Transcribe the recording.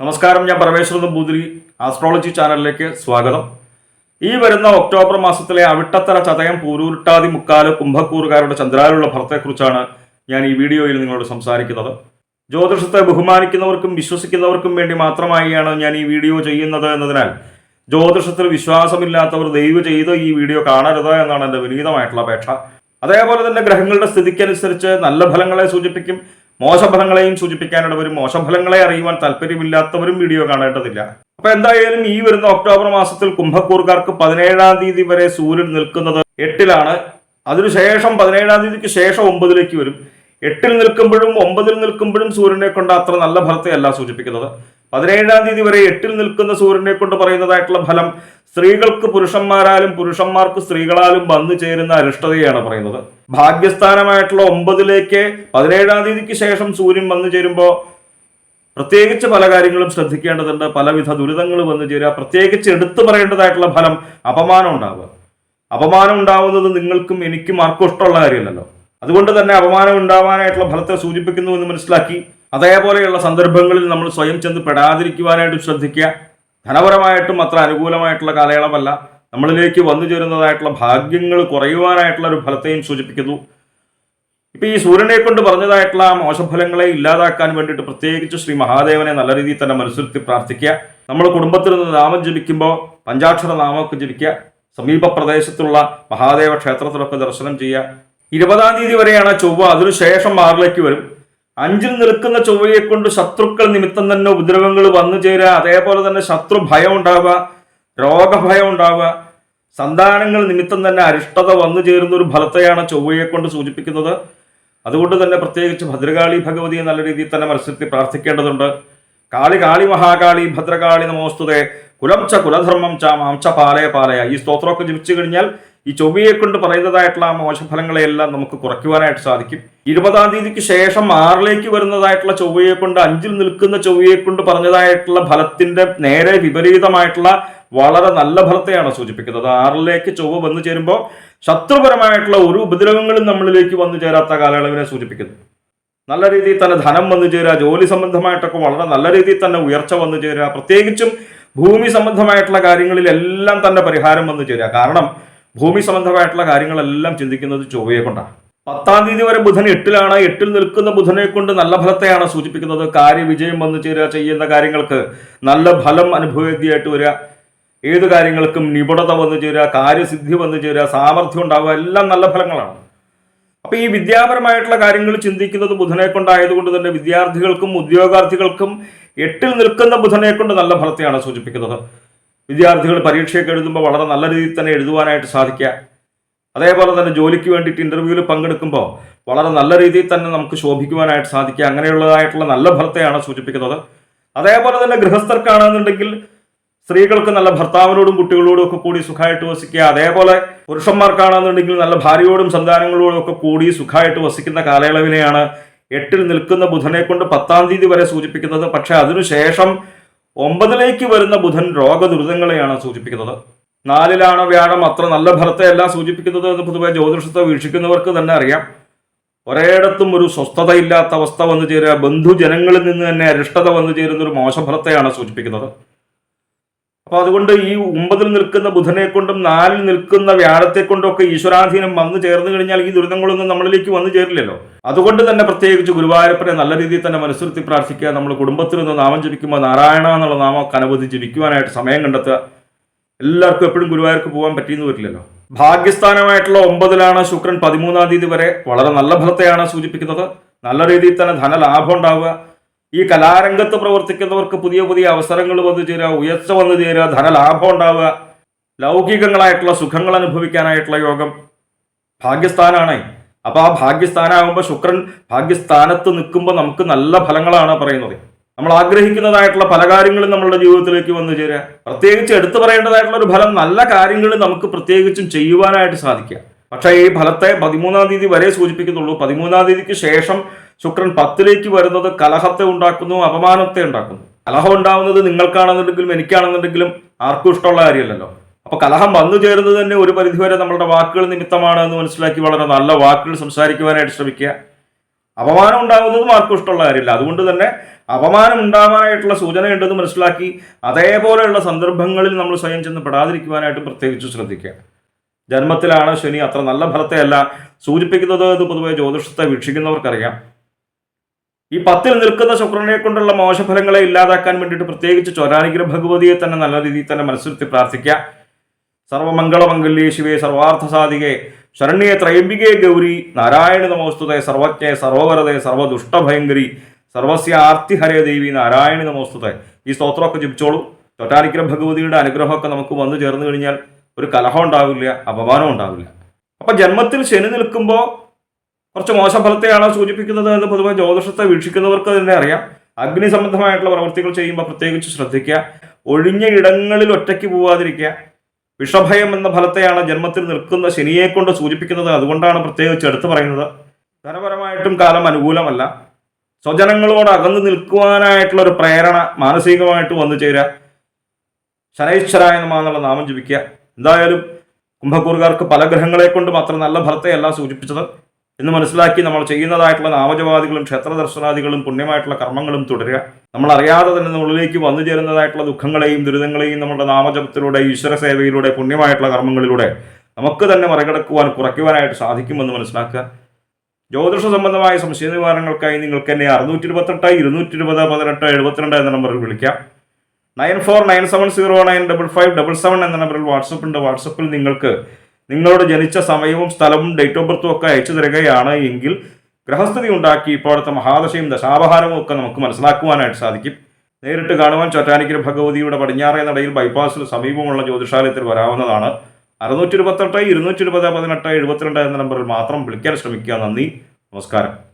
നമസ്കാരം ഞാൻ പരമേശ്വരൻ നമ്പൂതിരി ആസ്ട്രോളജി ചാനലിലേക്ക് സ്വാഗതം. ഈ വരുന്ന ഒക്ടോബർ മാസത്തിലെ അവിട്ടത്തല ചതയം പൂരൂരുട്ടാതി മുക്കാൽ കുംഭക്കൂറുകാരുടെ ചന്ദ്രാലുള്ള ഭർത്തയെക്കുറിച്ചാണ് ഞാൻ ഈ വീഡിയോയിൽ നിങ്ങളോട് സംസാരിക്കുന്നത്. ജ്യോതിഷത്തെ ബഹുമാനിക്കുന്നവർക്കും വിശ്വസിക്കുന്നവർക്കും വേണ്ടി മാത്രമായാണ് ഞാൻ ഈ വീഡിയോ ചെയ്യുന്നത് എന്നതിനാൽ ജ്യോതിഷത്തിൽ വിശ്വാസമില്ലാത്തവർ ദയവ് ചെയ്ത് ഈ വീഡിയോ കാണരുത് എന്നാണ് എന്റെ വിനീതമായിട്ടുള്ള അപേക്ഷ. അതേപോലെ തന്നെ ഗ്രഹങ്ങളുടെ സ്ഥിതിക്കനുസരിച്ച് നല്ല ഫലങ്ങളെ സൂചിപ്പിക്കും. മോശഫലങ്ങളെയും സൂചിപ്പിക്കാനുള്ളവരും വരും മോശഫലങ്ങളെ അറിയുവാൻ താല്പര്യമില്ലാത്തവരും വീഡിയോ കാണേണ്ടതില്ല. അപ്പൊ എന്തായാലും ഈ വരുന്ന ഒക്ടോബർ മാസത്തിൽ കുംഭക്കൂർക്കാർക്ക് പതിനേഴാം തീയതി വരെ സൂര്യൻ നിൽക്കുന്നത് എട്ടിലാണ്. അതിനുശേഷം പതിനേഴാം തീയതിക്ക് ശേഷം ഒമ്പതിലേക്ക് വരും. എട്ടിൽ നിൽക്കുമ്പോഴും ഒമ്പതിൽ നിൽക്കുമ്പോഴും സൂര്യനെ കൊണ്ട് അത്ര നല്ല ഫലത്തെയല്ല സൂചിപ്പിക്കുന്നത്. പതിനേഴാം തീയതി വരെ എട്ടിൽ നിൽക്കുന്ന സൂര്യനെ കൊണ്ട് പറയുന്നതായിട്ടുള്ള ഫലം സ്ത്രീകൾക്ക് പുരുഷന്മാരാലും പുരുഷന്മാർക്ക് സ്ത്രീകളാലും വന്നു ചേരുന്ന അരിഷ്ടതയാണ് പറയുന്നത്. ഭാഗ്യസ്ഥാനമായിട്ടുള്ള ഒമ്പതിലേക്ക് പതിനേഴാം തീയതിക്ക് ശേഷം സൂര്യൻ വന്നു ചേരുമ്പോൾ പ്രത്യേകിച്ച് പല കാര്യങ്ങളും ശ്രദ്ധിക്കേണ്ടതുണ്ട്. പലവിധ ദുരിതങ്ങൾ വന്നു ചേരുക. പ്രത്യേകിച്ച് എടുത്തു പറയേണ്ടതായിട്ടുള്ള ഫലം അപമാനം ഉണ്ടാവുക. അപമാനം ഉണ്ടാവുന്നത് നിങ്ങൾക്കും എനിക്കും ആർക്കും ഇഷ്ടമുള്ള കാര്യമല്ലല്ലോ. അതുകൊണ്ട് തന്നെ അപമാനം ഉണ്ടാവാനായിട്ടുള്ള ഫലത്തെ സൂചിപ്പിക്കുന്നു എന്ന് മനസ്സിലാക്കി അതേപോലെയുള്ള സന്ദർഭങ്ങളിൽ നമ്മൾ സ്വയം ചെന്ന് പെടാതിരിക്കുവാനായിട്ട് ശ്രദ്ധിക്കുക. ധനപരമായിട്ടും അത്ര അനുകൂലമായിട്ടുള്ള കാലയളവല്ല. നമ്മളിലേക്ക് വന്നു ചേരുന്നതായിട്ടുള്ള ഭാഗ്യങ്ങൾ കുറയുവാനായിട്ടുള്ള ഒരു ഫലത്തെയും സൂചിപ്പിക്കുന്നു. ഇപ്പൊ ഈ സൂര്യനെ കൊണ്ട് പറഞ്ഞതായിട്ടുള്ള മോശഫലങ്ങളെ ഇല്ലാതാക്കാൻ വേണ്ടിയിട്ട് പ്രത്യേകിച്ച് ശ്രീ മഹാദേവനെ നല്ല രീതിയിൽ തന്നെ മനസ്സിരുത്തി പ്രാർത്ഥിക്കുക. നമ്മൾ കുടുംബത്തിൽ നിന്ന് നാമം ജപിക്കുമ്പോൾ പഞ്ചാക്ഷര നാമമൊക്കെ ജപിക്കുക. സമീപ പ്രദേശത്തുള്ള മഹാദേവ ക്ഷേത്രത്തിലൊക്കെ ദർശനം ചെയ്യുക. ഇരുപതാം തീയതി വരെയാണ് ചൊവ്വ. അതിനുശേഷം ആറിലേക്ക് വരും. അഞ്ചിൽ നിൽക്കുന്ന ചൊവ്വയെ കൊണ്ട് ശത്രുക്കൾ നിമിത്തം തന്നെ ഉപദ്രവങ്ങൾ വന്നു ചേരുക അതേപോലെ തന്നെ ശത്രു ഭയം ഉണ്ടാവുക രോഗഭയം ഉണ്ടാവുക. സന്താനങ്ങൾ നിമിത്തം തന്നെ അരിഷ്ടത വന്നു ചേരുന്ന ഒരു ഫലത്തെയാണ് ചൊവ്വയെ കൊണ്ട് സൂചിപ്പിക്കുന്നത്. അതുകൊണ്ട് തന്നെ പ്രത്യേകിച്ച് ഭദ്രകാളി ഭഗവതിയെ നല്ല രീതിയിൽ തന്നെ മത്സരത്തിൽ പ്രാർത്ഥിക്കേണ്ടതുണ്ട്. കാളി കാളി മഹാകാളി ഭദ്രകാളി നമോസ്തുതേ. കുലം ച കുലധർമ്മം ച മാംച പാലയ പാലയ. ഈ സ്തോത്രമൊക്കെ ജപിച്ചു കഴിഞ്ഞാൽ ഈ ചൊവ്വയെ കൊണ്ട് പറയുന്നതായിട്ടുള്ള ആ മോശഫലങ്ങളെയെല്ലാം നമുക്ക് കുറയ്ക്കുവാനായിട്ട് സാധിക്കും. ഇരുപതാം തീയതിക്ക് ശേഷം ആറിലേക്ക് വരുന്നതായിട്ടുള്ള ചൊവ്വയെ കൊണ്ട് അഞ്ചിൽ നിൽക്കുന്ന ചൊവ്വയെ കൊണ്ട് പറഞ്ഞതായിട്ടുള്ള ഫലത്തിന്റെ നേരെ വിപരീതമായിട്ടുള്ള വളരെ നല്ല ഫലത്തെയാണ് സൂചിപ്പിക്കുന്നത്. ആറിലേക്ക് ചൊവ്വ വന്നു ചേരുമ്പോൾ ശത്രുപരമായിട്ടുള്ള ഒരു ഉപദ്രവങ്ങളും നമ്മളിലേക്ക് വന്നു ചേരാത്ത കാലയളവിനെ സൂചിപ്പിക്കുന്നു. നല്ല രീതിയിൽ തന്നെ ധനം വന്നു ചേരുക ജോലി സംബന്ധമായിട്ടൊക്കെ വളരെ നല്ല രീതിയിൽ തന്നെ ഉയർച്ച വന്നു ചേരുക പ്രത്യേകിച്ചും ഭൂമി സംബന്ധമായിട്ടുള്ള കാര്യങ്ങളിലെല്ലാം തന്നെ പരിഹാരം വന്നു ചേരുക. കാരണം ഭൂമി സംബന്ധമായിട്ടുള്ള കാര്യങ്ങളെല്ലാം ചിന്തിക്കുന്നത് ചൊവ്വയെ കൊണ്ടാണ്. പത്താം തീയതി വരെ ബുധൻ എട്ടിലാണ്. എട്ടിൽ നിൽക്കുന്ന ബുധനെ കൊണ്ട് നല്ല ഫലത്തെയാണ് സൂചിപ്പിക്കുന്നത്. കാര്യവിജയം വന്നു ചേരുക ചെയ്യുന്ന കാര്യങ്ങൾക്ക് നല്ല ഫലം അനുഭവേദ്യമായിട്ട് വരിക. ഏത് കാര്യങ്ങൾക്കും നിപുണത വന്നു ചേരുക കാര്യസിദ്ധി വന്നു ചേരുക സാമർഥ്യം ഉണ്ടാവുക എല്ലാം നല്ല ഫലങ്ങളാണ്. അപ്പൊ ഈ വിദ്യാപരമായിട്ടുള്ള കാര്യങ്ങൾ ചിന്തിക്കുന്നത് ബുധനെ കൊണ്ടായതുകൊണ്ട് തന്നെ വിദ്യാർത്ഥികൾക്കും ഉദ്യോഗാർത്ഥികൾക്കും എട്ടിൽ നിൽക്കുന്ന ബുധനെ കൊണ്ട് നല്ല ഫലത്തെയാണ് സൂചിപ്പിക്കുന്നത്. വിദ്യാർത്ഥികൾ പരീക്ഷയൊക്കെ എഴുതുമ്പോൾ വളരെ നല്ല രീതിയിൽ തന്നെ എഴുതുവാനായിട്ട് സാധിക്കുക. അതേപോലെ തന്നെ ജോലിക്ക് വേണ്ടിയിട്ട് ഇന്റർവ്യൂവിൽ പങ്കെടുക്കുമ്പോൾ വളരെ നല്ല രീതിയിൽ തന്നെ നമുക്ക് ശോഭിക്കുവാനായിട്ട് സാധിക്കുക. അങ്ങനെയുള്ളതായിട്ടുള്ള നല്ല ഫലത്തെയാണ് സൂചിപ്പിക്കുന്നത്. അതേപോലെ തന്നെ ഗൃഹസ്ഥർക്കാണെന്നുണ്ടെങ്കിൽ സ്ത്രീകൾക്ക് നല്ല ഭർത്താവിനോടും കുട്ടികളോടും ഒക്കെ കൂടി സുഖമായിട്ട് വസിക്കുക. അതേപോലെ പുരുഷന്മാർക്കാണെന്നുണ്ടെങ്കിൽ നല്ല ഭാര്യയോടും സന്താനങ്ങളോടും ഒക്കെ കൂടി സുഖമായിട്ട് വസിക്കുന്ന കാലയളവിനെയാണ് എട്ടിൽ നിൽക്കുന്ന ബുധനെ കൊണ്ട് പത്താം തീയതി വരെ സൂചിപ്പിക്കുന്നത്. പക്ഷെ അതിനുശേഷം ഒമ്പതിലേക്ക് വരുന്ന ബുധൻ രോഗദുരിതങ്ങളെയാണ് സൂചിപ്പിക്കുന്നത്. നാലിലാണ് വ്യാഴം? അത്ര നല്ല ഫലത്തെയല്ല സൂചിപ്പിക്കുന്നത് എന്ന് പൊതുവെ ജ്യോതിഷത്തെ വീക്ഷിക്കുന്നവർക്ക് തന്നെ അറിയാം. ഒരേടത്തും ഒരു സ്വസ്ഥതയില്ലാത്ത അവസ്ഥ വന്നു ചേരുക. ബന്ധുജനങ്ങളിൽ നിന്ന് തന്നെ അരിഷ്ടത വന്നു ചേരുന്ന ഒരു മോശഫലത്തെയാണ് സൂചിപ്പിക്കുന്നത്. അപ്പൊ അതുകൊണ്ട് ഈ ഒമ്പതിൽ നിൽക്കുന്ന ബുധനെ കൊണ്ടും നാലിൽ നിൽക്കുന്ന വ്യാഴത്തെ കൊണ്ടും ഒക്കെ ഈശ്വരാധീനം വന്നു ചേർന്ന് കഴിഞ്ഞാൽ ഈ ദുരിതങ്ങളൊന്നും നമ്മളിലേക്ക് വന്നു ചേരില്ലല്ലോ. അതുകൊണ്ട് തന്നെ പ്രത്യേകിച്ച് ഗുരുവായൂരപ്പനെ നല്ല രീതിയിൽ തന്നെ മനസ്സിരുത്തി പ്രാർത്ഥിക്കുക നമ്മൾ കുടുംബത്തിൽ നിന്ന് നാമം ജപിക്കുമ്പോൾ നാരായണ എന്നുള്ള നാമം അനവധി ജപിക്കുവാനായിട്ട് സമയം കണ്ടെത്തുക. എല്ലാവർക്കും എപ്പോഴും ഗുരുവായൂർക്ക് പോകാൻ പറ്റിയെന്ന് വരില്ലല്ലോ. ഭാഗ്യസ്ഥാനമായിട്ടുള്ള ഒമ്പതിലാണ് ശുക്രൻ പതിമൂന്നാം തീയതി വരെ വളരെ നല്ല ഫലത്തെയാണ് സൂചിപ്പിക്കുന്നത്. നല്ല രീതിയിൽ തന്നെ ധനലാഭം ഉണ്ടാവുക. ഈ കലാരംഗത്ത് പ്രവർത്തിക്കുന്നവർക്ക് പുതിയ പുതിയ അവസരങ്ങൾ വന്നു ചേരുക ഉയർച്ച വന്നു ചേരുക ധനലാഭം ഉണ്ടാവുക ലൗകികങ്ങളായിട്ടുള്ള സുഖങ്ങൾ അനുഭവിക്കാനായിട്ടുള്ള യോഗം ഭാഗ്യസ്ഥാനാണ്. അപ്പൊ ആ ഭാഗ്യസ്ഥാനാകുമ്പോൾ ശുക്രൻ ഭാഗ്യസ്ഥാനത്ത് നിൽക്കുമ്പോൾ നമുക്ക് നല്ല ഫലങ്ങളാണ് പറയുന്നത്. നമ്മൾ ആഗ്രഹിക്കുന്നതായിട്ടുള്ള പല കാര്യങ്ങളും നമ്മളുടെ ജീവിതത്തിലേക്ക് വന്നു ചേരുക. പ്രത്യേകിച്ച് എടുത്തു പറയേണ്ടതായിട്ടുള്ള ഒരു ഫലം നല്ല കാര്യങ്ങൾ നമുക്ക് പ്രത്യേകിച്ചും ചെയ്യുവാനായിട്ട് സാധിക്കുക. പക്ഷേ ഈ ഫലത്തെ പതിമൂന്നാം തീയതി വരെ സൂചിപ്പിക്കുന്നുള്ളൂ. പതിമൂന്നാം തീയതിക്ക് ശേഷം ശുക്രൻ പത്തിലേക്ക് വരുന്നത് കലഹത്തെ ഉണ്ടാക്കുന്നു അപമാനത്തെ ഉണ്ടാക്കുന്നു. കലഹം ഉണ്ടാവുന്നത് നിങ്ങൾക്കാണെന്നുണ്ടെങ്കിലും എനിക്കാണെന്നുണ്ടെങ്കിലും ആർക്കും ഇഷ്ടമുള്ള കാര്യമല്ലല്ലോ. അപ്പൊ കലഹം വന്നു ചേരുന്നത് തന്നെ ഒരു പരിധിവരെ നമ്മളുടെ വാക്കുകൾ നിമിത്തമാണ് എന്ന് മനസ്സിലാക്കി വളരെ നല്ല വാക്കുകൾ സംസാരിക്കുവാനായിട്ട് ശ്രമിക്കുക. അപമാനം ഉണ്ടാകുന്നതും ആർക്കും ഇഷ്ടമുള്ള കാര്യമില്ല. അതുകൊണ്ട് തന്നെ അപമാനം ഉണ്ടാവാനായിട്ടുള്ള സൂചനയുണ്ടെന്ന് മനസ്സിലാക്കി അതേപോലെയുള്ള സന്ദർഭങ്ങളിൽ നമ്മൾ സ്വയം ചെന്ന് പെടാതിരിക്കുവാനായിട്ട് പ്രത്യേകിച്ച് ശ്രദ്ധിക്കുക. ജന്മത്തിലാണ് ശനി അത്ര നല്ല ഫലത്തെയല്ല സൂചിപ്പിക്കുന്നത് എന്ന് പൊതുവെ ജ്യോതിഷത്തെ വീക്ഷിക്കുന്നവർക്കറിയാം. ഈ പത്തിൽ നിൽക്കുന്ന ശുക്രനെ കൊണ്ടുള്ള മോശഫലങ്ങളെ ഇല്ലാതാക്കാൻ വേണ്ടിയിട്ട് പ്രത്യേകിച്ച് ചോരാനുഗ്രഹ ഭഗവതിയെ തന്നെ നല്ല രീതിയിൽ തന്നെ മനസ്സിലത്തി പ്രാർത്ഥിക്കുക. സർവമംഗളമംഗല്യേ ശിവേ സർവാർത്ഥ സാധികേ ശരണ്യെ ത്രൈംബികേ ഗൗരി. നാരായണ നമോസ്തുതേ സർവജ്ഞേ സർവവരതേ സർവദുഷ്ടഭയങ്കരി. സർവസ്യ ആർത്തിഹരേ ദേവി നാരായണ നമോസ്തുതേ. ഈ സ്തോത്രമൊക്കെ ജപിച്ചോളൂ. ചോറ്റാനിക്കര ഭഗവതിയുടെ അനുഗ്രഹമൊക്കെ നമുക്ക് വന്നു ചേർന്ന് കഴിഞ്ഞാൽ ഒരു കലഹം ഉണ്ടാവില്ല അപമാനം ഉണ്ടാവില്ല. അപ്പൊ ജന്മത്തിൽ ശനി നിൽക്കുമ്പോൾ കുറച്ച് മോശം ഫലത്തെയാണ് സൂചിപ്പിക്കുന്നത് എന്ന് പൊതുവെ ജ്യോതിഷത്തെ വീക്ഷിക്കുന്നവർക്ക് തന്നെ അറിയാം. അഗ്നി സംബന്ധമായിട്ടുള്ള പ്രവൃത്തികൾ ചെയ്യുമ്പോൾ പ്രത്യേകിച്ച് ശ്രദ്ധിക്കുക. ഒഴിഞ്ഞ ഇടങ്ങളിൽ ഒറ്റയ്ക്ക് പോവാതിരിക്കുക. വിഷഭയം എന്ന ഫലത്തെയാണ് ജന്മത്തിൽ നിൽക്കുന്ന ശനിയെ കൊണ്ട് സൂചിപ്പിക്കുന്നത്. അതുകൊണ്ടാണ് പ്രത്യേകിച്ച് എടുത്തു പറയുന്നത്. ധനപരമായിട്ടും കാലം അനുകൂലമല്ല. സ്വജനങ്ങളോട് അകന്നു നിൽക്കുവാനായിട്ടുള്ള ഒരു പ്രേരണ മാനസികമായിട്ട് വന്നു ചേരുക. ശനൈശ്വരായ എന്നുള്ള നാമം ജപിക്കുക. എന്തായാലും കുംഭക്കൂറുകാർക്ക് പല ഗ്രഹങ്ങളെ കൊണ്ട് മാത്രം നല്ല ഫലത്തെയല്ല സൂചിപ്പിച്ചത്. എന്ന് മനസ്സിലാക്കി നമ്മൾ ചെയ്യുന്നതായിട്ടുള്ള നാമജപാദികളും ക്ഷേത്ര ദർശനാദികളും പുണ്യമായിട്ടുള്ള കർമ്മങ്ങളും തുടരുക. നമ്മൾ അറിയാതെ തന്നെ ഉള്ളിലേക്ക് വന്നു ചേരുന്നതായിട്ടുള്ള ദുഃഖങ്ങളെയും ദുരിതങ്ങളെയും നമ്മുടെ നാമജപത്തിലൂടെ ഈശ്വര സേവയിലൂടെ പുണ്യമായിട്ടുള്ള കർമ്മങ്ങളിലൂടെ നമുക്ക് തന്നെ മറികടക്കുവാൻ കുറയ്ക്കുവാനായിട്ട് സാധിക്കുമെന്ന് മനസ്സിലാക്കുക. ജ്യോതിഷ സംബന്ധമായ സംശയ നിവാരണങ്ങൾക്കായി നിങ്ങൾക്ക് എന്നെ അറുന്നൂറ്റി ഇരുപത്തെട്ട് ഇരുന്നൂറ്റി ഇരുപത് പതിനെട്ട് എഴുപത്തിരണ്ട് എന്ന നമ്പറിൽ വിളിക്കാം. Nine four nine seven zero nine double five double seven എന്ന നമ്പറിൽ വാട്സപ്പ് ഉണ്ട്. വാട്സപ്പിൽ നിങ്ങൾക്ക് നിങ്ങളുടെ ജനിച്ച സമയവും സ്ഥലവും ഡേറ്റ് ഓഫ് ബർത്തും ഒക്കെ അയച്ചു തരികയാണ് എങ്കിൽ ഗ്രഹസ്ഥിതി ഉണ്ടാക്കി ഇപ്പോഴത്തെ മഹാദശയും ദശാപഹാരവും ഒക്കെ നമുക്ക് മനസ്സിലാക്കുവാനായിട്ട് സാധിക്കും. നേരിട്ട് കാണുവാൻ ചൊറ്റാനിക്കര ഭഗവതിയുടെ പടിഞ്ഞാറേ നടയിൽ ബൈപ്പാസിൽ സമീപമുള്ള ജ്യോതിഷാലയത്തിൽ വരാവുന്നതാണ്. അറുന്നൂറ്റി ഇരുപത്തെട്ട് ഇരുന്നൂറ്റി ഇരുപത് പതിനെട്ട് എഴുപത്തിരണ്ട് എന്ന നമ്പറിൽ മാത്രം വിളിക്കാൻ ശ്രമിക്കുക. നന്ദി. നമസ്കാരം.